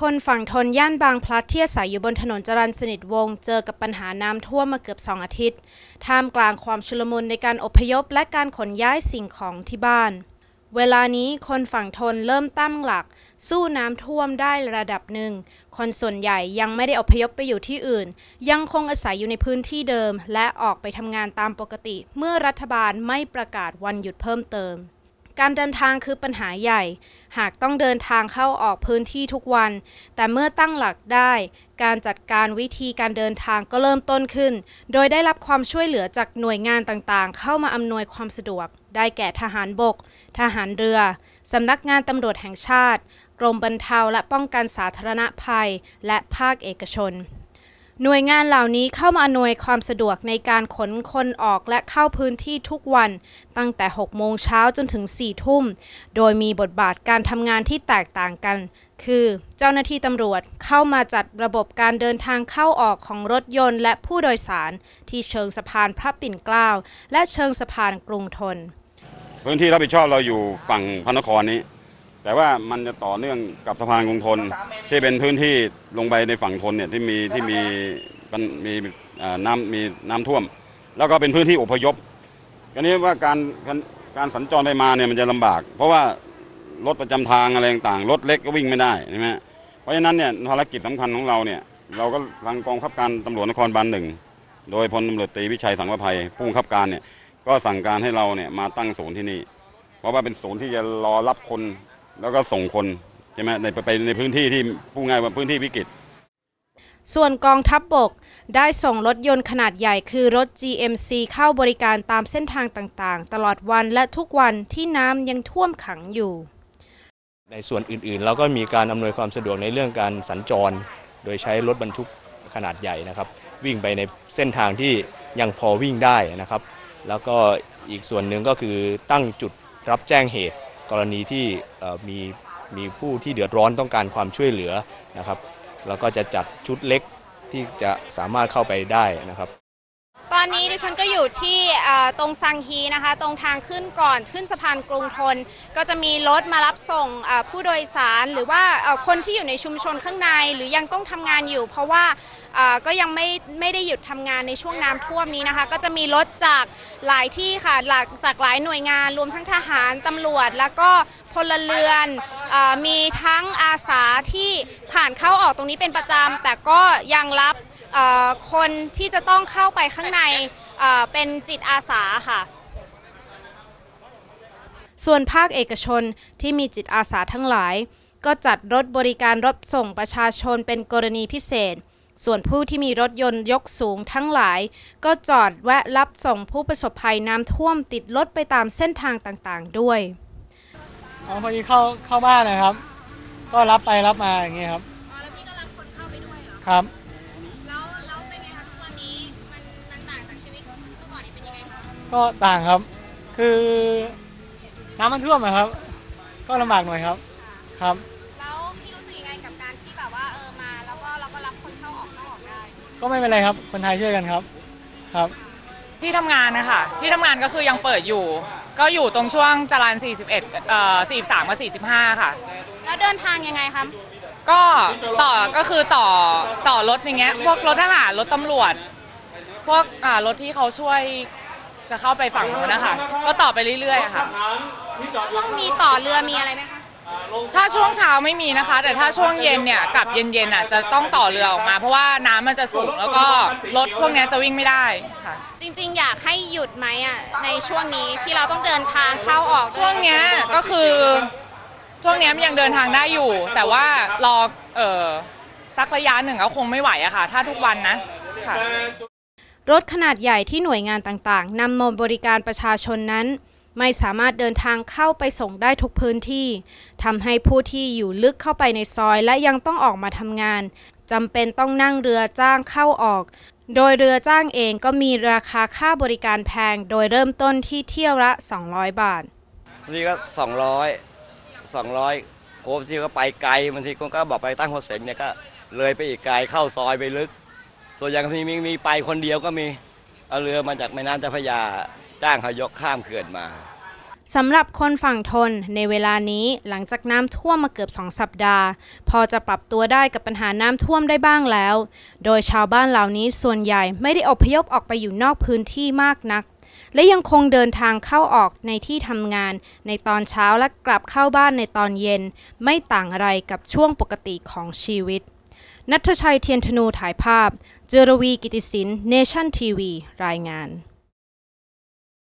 คนฝั่งทนย่านบางพลัดที่อาศัยอยู่บนถนนจรัญสนิทวง เจอกับปัญหาน้ำท่วมมาเกือบสองอาทิตย์ ท่ามกลางความชุลมุนในการอพยพและการขนย้ายสิ่งของที่บ้าน เวลานี้คนฝั่งทนเริ่มตั้งหลัก สู้น้ำท่วมได้ระดับหนึ่ง คนส่วนใหญ่ยังไม่ได้อพยพไปอยู่ที่อื่น ยังคงอาศัยอยู่ในพื้นที่เดิม และออกไปทำงานตามปกติ เมื่อรัฐบาลไม่ประกาศวันหยุดเพิ่มเติม การเดินทางคือปัญหาใหญ่ หากต้องเดินทางเข้าออกพื้นที่ทุกวัน แต่เมื่อตั้งหลักได้ การจัดการวิธีการเดินทางก็เริ่มต้นขึ้น โดยได้รับความช่วยเหลือจากหน่วยงานต่างๆ เข้ามาอำนวยความสะดวก ได้แก่ทหารบก ทหารเรือ สำนักงานตำรวจแห่งชาติ กรมบรรเทาและป้องกันสาธารณภัย และภาคเอกชน หน่วยงานเหล่านี้เข้ามาอำนวยความสะดวกในการขนคนออกและเข้าพื้นที่ทุกวัน ตั้งแต่ 6 โมงเช้าจนถึง 4 ทุ่ม โดยมีบทบาทการทำงานที่แตกต่างกัน คือเจ้าหน้าที่ตำรวจเข้ามาจัดระบบการเดินทางเข้าออกของรถยนต์และผู้โดยสาร ที่เชิงสะพานพระปิ่นเกล้าและเชิงสะพานกรุงทน พื้นที่รับผิดชอบเราอยู่ฝั่งพระนครนี้ แต่ว่ามันจะต่อเนื่องกับสะพานกรุงทนที่เป็นพื้นที่ลงไปในฝั่งทนเนี่ยที่มีที่มีมันมีน้ำมีน้ำท่วม แล้วก็เป็นพื้นที่อพยพกันนี้ว่าการการสัญจรไปมาเนี่ยมันจะลำบาก เพราะว่ารถประจำทางอะไรต่างรถเล็กก็วิ่งไม่ได้ใช่ไหมเพราะฉะนั้นเนี่ยภารกิจสำคัญของเราเนี่ยเราก็ทางกองขับการตำรวจนครบาลหนึ่งโดยพลตำรวจตรีวิชัยสังวภัยผู้บังคับการเนี่ยก็สั่งการให้เราเนี่ยมาตั้งศูนย์ที่นี่ เพราะว่าเป็นศูนย์ที่จะรอรับคน แล้วก็ส่งคนใช่ไหมในไปในพื้นที่ที่ผู้ง่ายว่าพื้นที่วิกฤตส่วนกองทัพบบกได้ส่งรถยนต์ขนาดใหญ่คือรถ GMC เข้าบริการตามเส้นทางต่างๆ ตลอดวันและทุกวันที่น้ำยังท่วมขังอยู่ ในส่วนอื่นๆ เราก็มีการอำนวยความสะดวกในเรื่องการสัญจร โดยใช้รถบรรทุกขนาดใหญ่นะครับ วิ่งไปในเส้นทางที่ยังพอวิ่งได้นะครับ แล้วก็อีกส่วนหนึ่งก็คือตั้งจุดรับแจ้งเหตุ กรณีที่มีมีผู้ที่เดือดร้อนต้องการความช่วยเหลือนะครับ แล้วก็จะจัดชุดเล็กที่จะสามารถเข้าไปได้นะครับ อนนี้ดิฉันก็อยู่ที่ตรงซังฮีนะคะ ตรงทางขึ้นก่อนขึ้นสะพานกรุงทน ก็จะมีรถมารับส่งผู้โดยสารหรือว่าคนที่อยู่ในชุมชนข้างในหรือยังต้องทำงานอยู่ เพราะว่าก็ยังไม่ไม่ได้หยุดทำงานในช่วงน้ำท่วมนี้นะคะ ก็จะมีรถจากหลายที่ค่ะหลักจากหลายหน่วยงาน รวมทั้งทหารตำรวจ แล้วก็พลเรือนอมีทั้งอาสาที่ผ่านเข้าออกตรงนี้เป็นประจำแต่ก็ยังรับ คนที่จะต้องเข้าไปข้างในเอ่อเป็นจิตอาสาค่ะ ส่วนภาคเอกชนที่มีจิตอาสาทั้งหลาย ก็จัดรถบริการรับส่งประชาชนเป็นกรณีพิเศษ ส่วนผู้ที่มีรถยนต์ยกสูงทั้งหลาย ก็จอดแวะรับส่งผู้ประสบภัยน้ำท่วมติดรถไปตามเส้นทางต่างๆด้วยอ๋อพอดีเข้าเข้าบ้านนะครับ ก็รับไปรับมาอย่างเงี้ยครับแล้วพี่ก็รับคนเข้าไปด้วยเหรอครับ ยังไงคะก็ต่างครับ คือน้ำมันท่วมอะครับ ก็ลำบากหน่อยครับ ครับ แล้วพี่รู้สึกยังไงกับการที่แบบว่าเออมา แล้วก็เราก็รับคนเข้าออกเข้าออกได้ก็ไม่เป็นไรครับ คนไทยช่วยกันครับ ครับ ที่ทำงานนะคะที่ทำงานก็คือยังเปิดอยู่ ก็อยู่ตรงช่วงจรัญ41เอ่อ43กับ45 ค่ะ แล้วเดินทางยังไงคะก็ต่อก็คือต่อต่อรถอย่างเงี้ยพวกรถทหารรถตำรวจ พวกอ่ารถที่เขาช่วยจะเข้าไปฝั่งนู้นนะคะก็ต่อไปเรื่อยๆอะค่ะ ต้องมีต่อเรือมีอะไรไหมคะถ้าช่วงเช้าไม่มีนะคะ แต่ถ้าช่วงเย็นเนี่ยกลับเย็นๆอะจะต้องต่อเรือออกมา เพราะว่าน้ำมันจะสูงแล้วก็รถพวกเนี้ยจะวิ่งไม่ได้ค่ะ จริง ๆ อยากให้หยุดไหมอะในช่วงนี้ที่เราต้องเดินทางเข้าออกช่วงเนี้ยก็คือช่วงเนี้ยมันยังเดินทางได้อยู่ แต่ว่ารอเออสักระยะหนึ่งก็คงไม่ไหวอะค่ะ ถ้าทุกวันนะค่ะ รถขนาดใหญ่ที่หน่วยงานต่างๆนำมาบริการประชาชนนั้น ไม่สามารถเดินทางเข้าไปส่งได้ทุกพื้นที่ทำให้ผู้ที่อยู่ลึกเข้าไปในซอยและยังต้องออกมาทำงานจำเป็นต้องนั่งเรือจ้างเข้าออก โดยเรือจ้างเองก็มีราคาค่าบริการแพง โดยเริ่มต้นที่เที่ยวละ 200 บาทบางทีก็สองร้อยสองร้อยโคบที่ก็ไปไกลบางทีก็บอกไปตั้งโฮเซนเนี่ยก็เลยไปอีกไกลเข้าซอยไปลึก ส่วนอย่างมีมีมีไปคนเดียวก็มีเอาเรือมาจากแม่น้ำเจ้าพระยาจ้างเขายกข้ามเขื่อนมาสำหรับคนฝั่งทนในเวลานี้หลังจากน้ำท่วมมาเกือบ2สัปดาห์ พอจะปรับตัวได้กับปัญหาน้ำท่วมได้บ้างแล้ว โดยชาวบ้านเหล่านี้ส่วนใหญ่ไม่ได้อพยพออกไปอยู่นอกพื้นที่มากนัก และยังคงเดินทางเข้าออกในที่ทำงานในตอนเช้าและกลับเข้าบ้านในตอนเย็น ไม่ต่างอะไรกับช่วงปกติของชีวิต นัทชัยเทียนธนูถ่ายภาพ เจรวีกิติสินเนชั่นทีวี รายงาน